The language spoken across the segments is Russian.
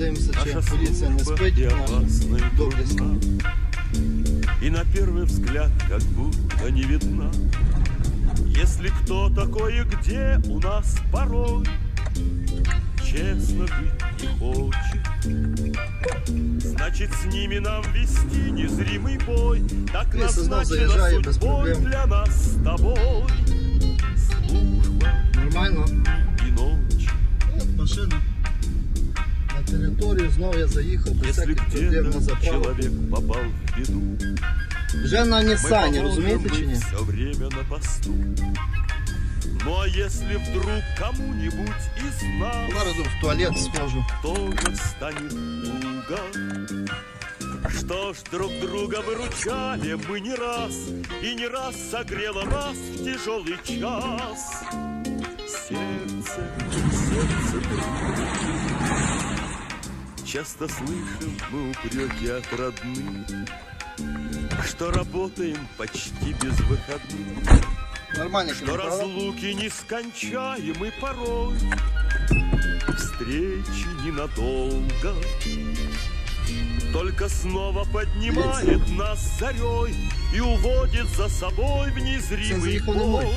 Подивимося, чи Наша поліція не служба спить и на опасна, и доблесті. трудна, И на первый взгляд как будто не видна. Если кто такой и где у нас порой Честно жить не хочет Значит, с ними нам вести незримый бой Так Лиса знов назначена заезжает без судьбой проблем. для нас с тобой Служба Нормально. и ночь От машина. На територію знову я заїхав без Если всяких проблем на где-то заправку. человек попал в беду Вже на Мы Нісані, поможем, розумієте мы чи ні? все время на посту. Ну а если вдруг кому-нибудь из нас Зараз йду в туалет схожу. тоже станет туго, что ж друг друга выручали мы не раз, и не раз согрело нас в тяжелый час. Сердце, сердце друга. Часто слышим мы упреки от родных, что работаем почти без выходных, Нормально что разлуки нескончаемы порой, встречи ненадолго. Только снова поднимает нас зарей и уводит за собой в незримый бой.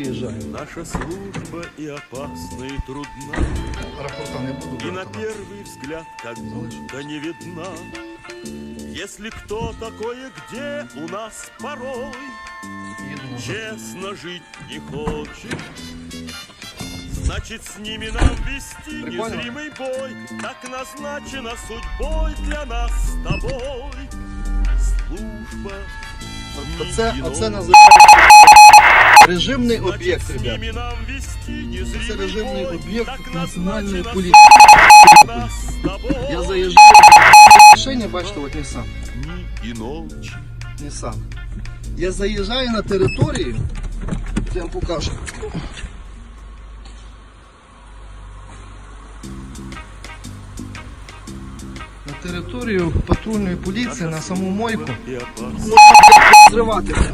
Виїжджаю. Наша служба и опасна, и трудна, Рапорта не буду. И на брати. первый взгляд как будто не видна. Если кто такое где у нас порой Їду назад. Честно жить не хочет Значит, с ними нам вести Прикольно. незримый бой Так назначена судьбой для нас с тобой Служба Оце, не оце иной. називається режимний Значит, об'єкт, с ребят. ними нам вести Це незримый режимний бой об'єкт Так національної назначена поліції. судьбой нас с тобой Я заїжджаю в машині, бачите, от Nissan. Дни и ночи Nissan. Я заїжджаю на територію, я вам покажу. На територію патрульної поліції на саму мойку. и опасна Зривати все.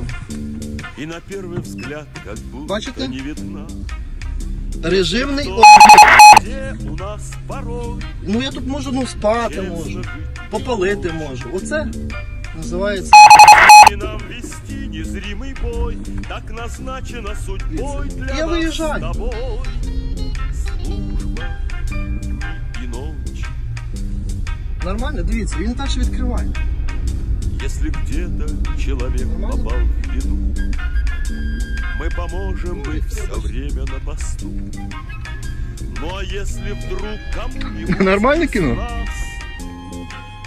И на первый взгляд как будто Бачите? не видна Режимний Кто об'єкт. где у нас порой Ну я тут можу ну, спати честно можу, жить попалити можу. Оце називається И нам вести незримый бой Так назначена судьбой для Я нас выезжаю. с тобой Служба и ночь нормально. Дивіться, він так же відкриває. Если где-то человек попал в беду Мы поможем быть все время на посту Ну а если вдруг кому-нибудь Нормально кино?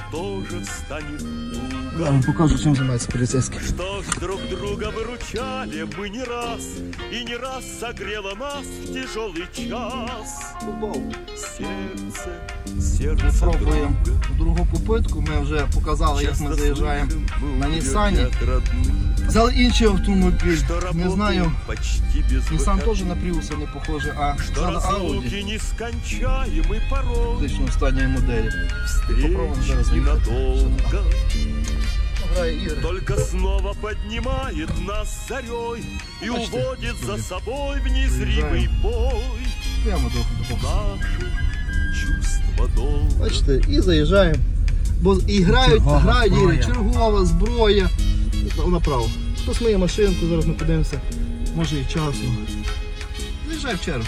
нас Тоже станет Я туго вам покажу, чим займається поліцейський. Что ж друг друга выручали мы не раз И не раз согрело нас в тяжелый час Футбол. Сердце, Ми сердце пробуємо друга другу попитку. Ми вже показали, як ми Часто заїжджаємо слышим мы на упреки Нісані. от родных, Взяли інший автомобіль. Что Не работаем знаю, почти без Нісан выходных, теж на Prius не похоже, а Что взяли Audi разлуки нескончаемы порой фактично останньої моделі. Попробуем Встречи зараз їхати. ненадолго Только снова поднимает нас зарей И уводит за собой в незримый бой Прямо до, до Наши чувства долго Бачите, і заїжджаємо. Бо і грають, Чергова грають ігри, чергова зброя. Направо. Хтось миє машинку, зараз ми подивимося. Може і часно. Заїжджай в чергу.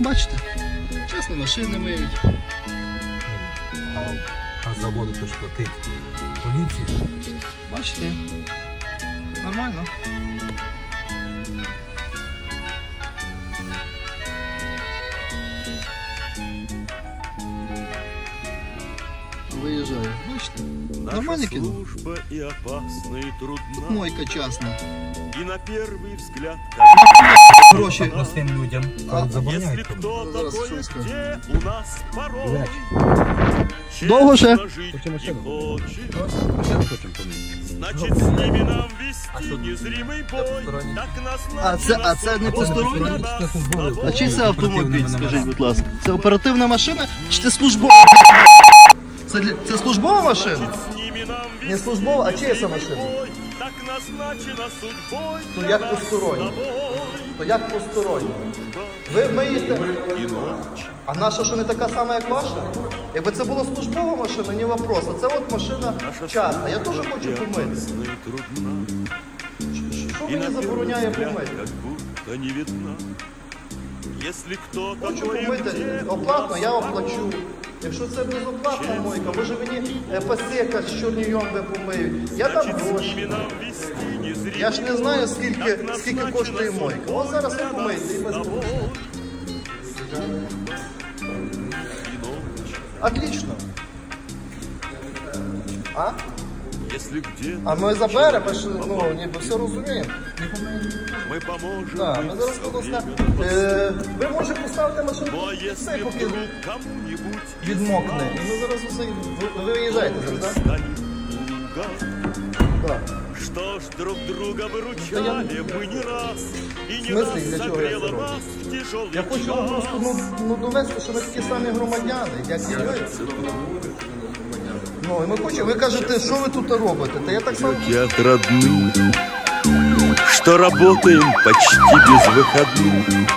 Бачите? Чесно, машини миють. А, а заводу то ж платить поліції. Бачите? Нормально. Виїжджаю. Бачите? Нормальне Наша кіно? служба и опасна, и трудна. Мойка частна. И на первый взгляд, гроші простим людям. Довго ще? Значить, з ними нам вести незримий бой. Так нас А це, а це не посторонні? А чи це автомобіль, скажіть, будь ласка? Це оперативна машина чи це службова? Це, це службова машина? Не службова, а чия машина? Так назначена судьбою. Ну як посторонні? То як посторонні? Ви миєте, а наша що не така сама, як ваша? Якби це була службова машина, не вопрос. А це от машина частна. Я теж хочу помити. Що мені забороняє помити? не видна. Хочу помити оплатно, я оплачу. Якщо це безоплатна мойка, може мені е, пасека з чорнійом ви помиють. Я дам гроші. Я ж не знаю, скільки, скільки коштує мойка. От зараз ви помийте і без. Отлично. А? Если где А ми заберемо, ми ж ну, ніби все розуміємо. мы поможем Да, ми быть зараз со просто. временем. Е, ви може поставити машину Ну а і если все, поки вдруг кому-нибудь из відмокне. І ми зараз усе. Ви, ви виїжджаєте зараз, так? станет туго, Так. Что ж друг друга выручали мы не раз И не смысле, раз для чего я согрела это нас в тяжелый Я хочу вам час. просто ну, ну, довести, що ми такі самі громадяни, як і ви. Ну, і ми хочемо, ви кажете, що ви тут робите? Та я так само Как родные Что работаем почти без выходных